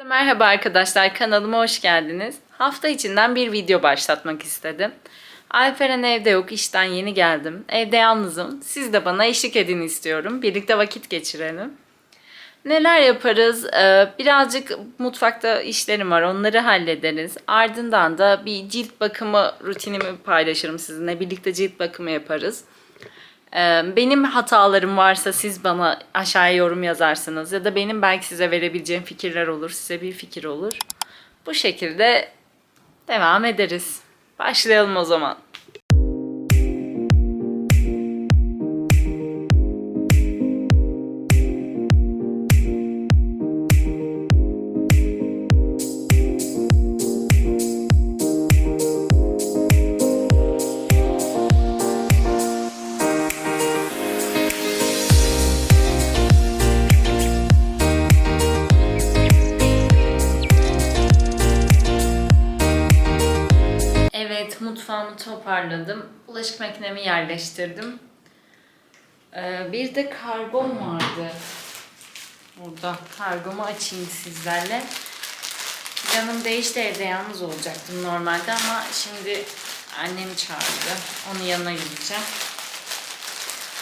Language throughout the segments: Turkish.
Herkese merhaba arkadaşlar kanalıma hoş geldiniz. Hafta içinden bir video başlatmak istedim. Alperen evde yok işten yeni geldim. Evde yalnızım. Siz de bana eşlik edin istiyorum. Birlikte vakit geçirelim. Neler yaparız? Ee, birazcık mutfakta işlerim var. Onları hallederiz. Ardından da bir cilt bakımı rutinimi paylaşırım sizinle. Birlikte cilt bakımı yaparız. Ee, Benim hatalarım varsa siz bana aşağıya yorum yazarsınız ya da benim belki size verebileceğim fikirler olur, size bir fikir olur. Bu şekilde devam ederiz. Başlayalım o zaman. Toparladım. Bulaşık makinemi yerleştirdim. Ee, bir de kargom vardı. Burada kargomu açayım sizlerle. Planım değişti evde yalnız olacaktım normalde ama şimdi annem çağırdı. Onun yanına gideceğim.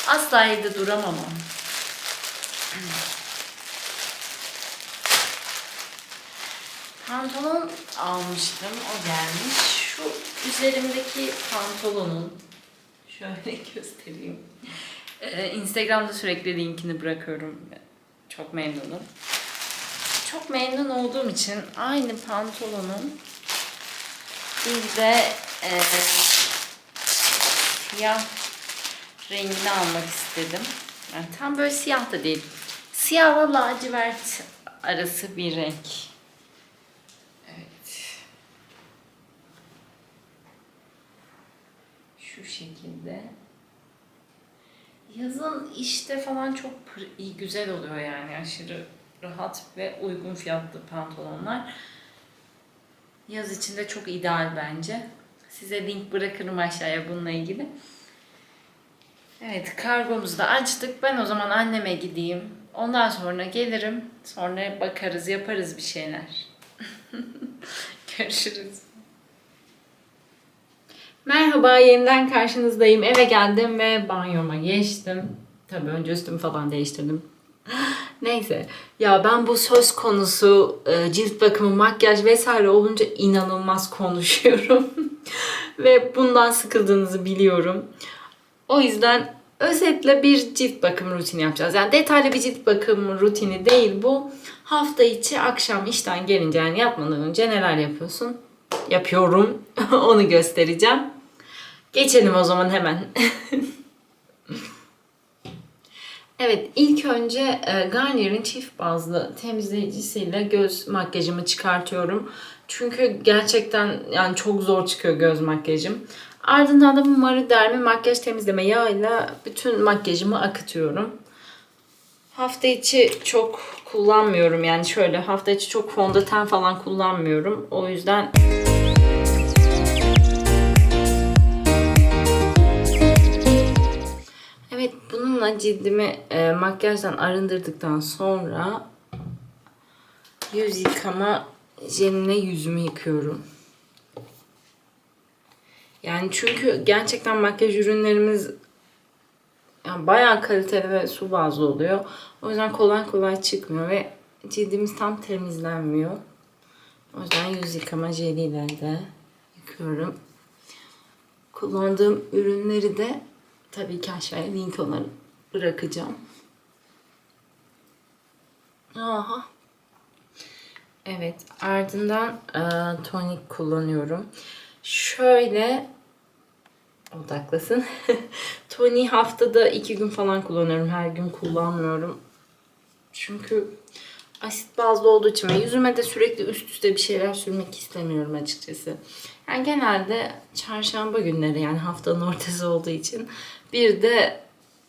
Asla evde duramam. Pantolon almıştım. O gelmiş. Şu üzerimdeki pantolonun şöyle göstereyim. Ee, Instagram'da sürekli linkini bırakıyorum. Çok memnunum. Çok memnun olduğum için aynı pantolonun bir de e, siyah rengini almak istedim. Yani tam böyle siyah da değil. Siyahla lacivert arası bir renk. Evet. Şu şekilde. Yazın işte falan çok iyi güzel oluyor yani aşırı rahat ve uygun fiyatlı pantolonlar. Yaz için de çok ideal bence. Size link bırakırım aşağıya bununla ilgili. Evet kargomuzu da açtık. Ben o zaman anneme gideyim. Ondan sonra gelirim. Sonra bakarız yaparız bir şeyler. Görüşürüz. Merhaba, yeniden karşınızdayım. Eve geldim ve banyoma geçtim. Tabii önce üstümü falan değiştirdim. Neyse. Ya ben bu söz konusu e, cilt bakımı, makyaj vesaire olunca inanılmaz konuşuyorum. ve bundan sıkıldığınızı biliyorum. O yüzden özetle bir cilt bakım rutini yapacağız. Yani detaylı bir cilt bakım rutini değil bu. Hafta içi akşam işten gelince yani yatmadan önce neler yapıyorsun? Yapıyorum. Onu göstereceğim. Geçelim o zaman hemen. evet ilk önce e, Garnier'in çift bazlı temizleyicisiyle göz makyajımı çıkartıyorum. Çünkü gerçekten yani çok zor çıkıyor göz makyajım. Ardından da bu Marie Dermi makyaj temizleme yağıyla bütün makyajımı akıtıyorum. Hafta içi çok kullanmıyorum yani şöyle hafta içi çok fondöten falan kullanmıyorum. O yüzden Evet bununla cildimi e, makyajdan arındırdıktan sonra yüz yıkama jeline yüzümü yıkıyorum. Yani çünkü gerçekten makyaj ürünlerimiz yani bayağı kaliteli ve su bazlı oluyor. O yüzden kolay kolay çıkmıyor ve cildimiz tam temizlenmiyor. O yüzden yüz yıkama jeliyle de yıkıyorum. Kullandığım ürünleri de tabii ki aşağıya link olarak bırakacağım. Aha. Evet, ardından e, tonik kullanıyorum. Şöyle odaklasın. Tony haftada iki gün falan kullanıyorum. Her gün kullanmıyorum. Çünkü asit bazlı olduğu için ve yüzüme de sürekli üst üste bir şeyler sürmek istemiyorum açıkçası. Yani genelde çarşamba günleri yani haftanın ortası olduğu için bir de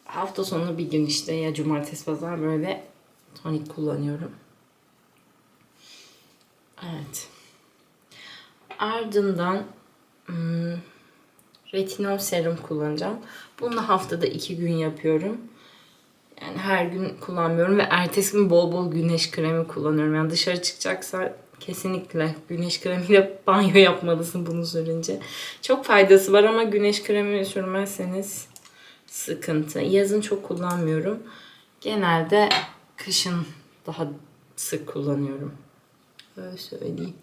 hafta sonu bir gün işte ya cumartesi pazar böyle tonik kullanıyorum. Evet. Ardından hmm, retinol serum kullanacağım. Bunu da haftada iki gün yapıyorum. Yani her gün kullanmıyorum ve ertesi gün bol bol güneş kremi kullanıyorum. Yani dışarı çıkacaksa kesinlikle güneş kremiyle banyo yapmalısın bunu sürünce. Çok faydası var ama güneş kremi sürmezseniz sıkıntı. Yazın çok kullanmıyorum. Genelde kışın daha sık kullanıyorum. Öyle söyleyeyim.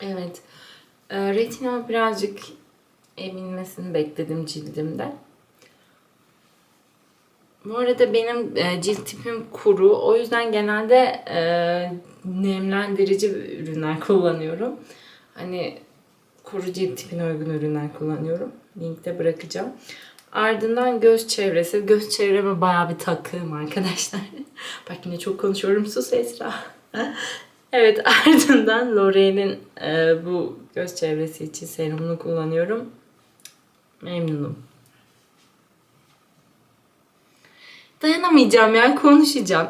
Evet. Ee, retinol birazcık emilmesini bekledim cildimde. Bu arada benim e, cilt tipim kuru. O yüzden genelde e, nemlendirici ürünler kullanıyorum. Hani kuru cilt tipine uygun ürünler kullanıyorum. Linkte bırakacağım. Ardından göz çevresi. Göz çevreme bayağı bir takığım arkadaşlar. Bak yine çok konuşuyorum. Sus Esra. evet ardından L'Oreal'in e, bu göz çevresi için serumunu kullanıyorum. Memnunum. Dayanamayacağım yani konuşacağım.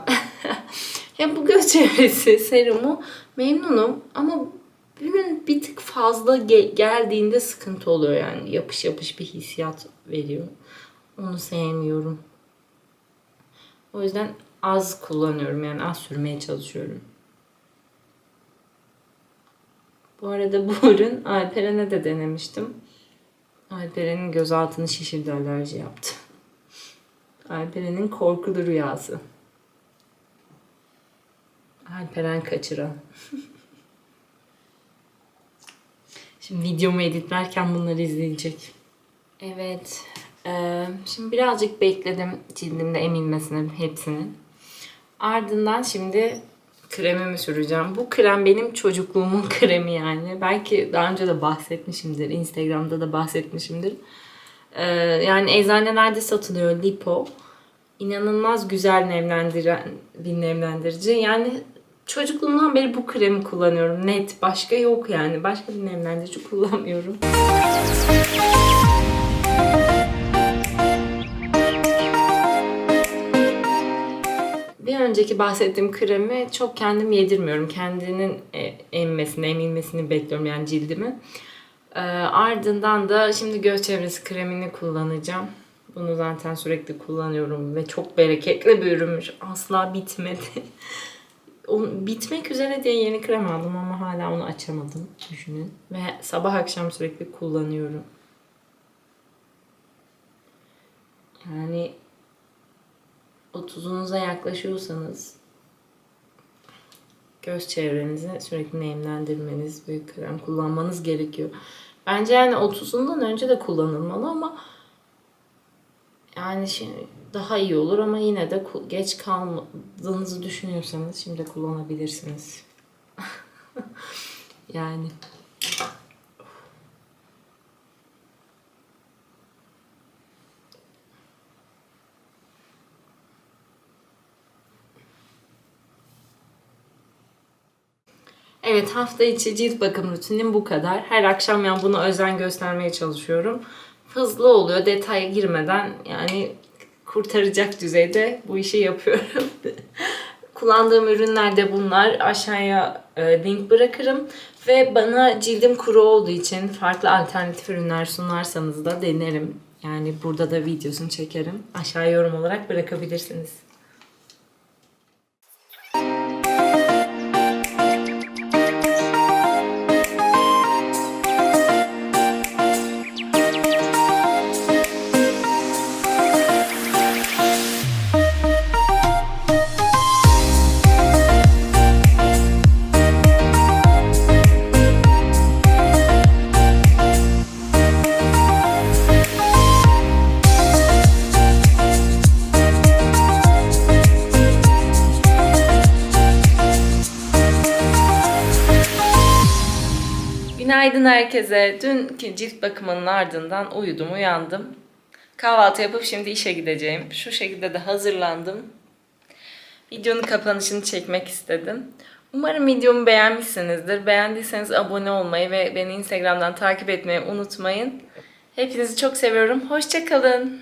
ya bu göz çevresi serumu memnunum ama ürün bir tık fazla ge- geldiğinde sıkıntı oluyor yani yapış yapış bir hissiyat veriyor. Onu sevmiyorum. O yüzden az kullanıyorum yani az sürmeye çalışıyorum. Bu arada bu ürün Alperen'e de denemiştim. Alperen'in göz altını şişirdi alerji yaptı. Alperen'in korkulu rüyası. Alperen kaçıran. Şimdi videomu editlerken bunları izleyecek. Evet. eee, şimdi birazcık bekledim cildimde emilmesini hepsinin. Ardından şimdi kremimi süreceğim. Bu krem benim çocukluğumun kremi yani. Belki daha önce de bahsetmişimdir. Instagram'da da bahsetmişimdir. Ee, yani eczanelerde satılıyor Lipo. İnanılmaz güzel nemlendiren bir nemlendirici. Yani çocukluğumdan beri bu kremi kullanıyorum. Net. Başka yok yani. Başka bir nemlendirici kullanmıyorum. Bir önceki bahsettiğim kremi çok kendim yedirmiyorum. Kendinin e, emmesini, emilmesini bekliyorum yani cildimi. Ee, ardından da şimdi göz çevresi kremini kullanacağım. Bunu zaten sürekli kullanıyorum ve çok bereketli bir ürünmüş. Asla bitmedi. Bitmek üzere diye yeni krem aldım ama hala onu açamadım. Düşünün. Ve sabah akşam sürekli kullanıyorum. Yani 30'unuza yaklaşıyorsanız göz çevrenizi sürekli nemlendirmeniz, büyük krem kullanmanız gerekiyor. Bence yani 30'undan önce de kullanılmalı ama yani şimdi daha iyi olur ama yine de geç kalmadığınızı düşünüyorsanız şimdi kullanabilirsiniz. yani Evet hafta içi cilt bakım rutinim bu kadar. Her akşam yani buna özen göstermeye çalışıyorum. Hızlı oluyor detaya girmeden yani kurtaracak düzeyde bu işi yapıyorum. Kullandığım ürünler de bunlar. Aşağıya e, link bırakırım. Ve bana cildim kuru olduğu için farklı alternatif ürünler sunarsanız da denerim. Yani burada da videosunu çekerim. Aşağıya yorum olarak bırakabilirsiniz. Günaydın herkese. Dünkü cilt bakımının ardından uyudum, uyandım. Kahvaltı yapıp şimdi işe gideceğim. Şu şekilde de hazırlandım. Videonun kapanışını çekmek istedim. Umarım videomu beğenmişsinizdir. Beğendiyseniz abone olmayı ve beni Instagram'dan takip etmeyi unutmayın. Hepinizi çok seviyorum. Hoşçakalın.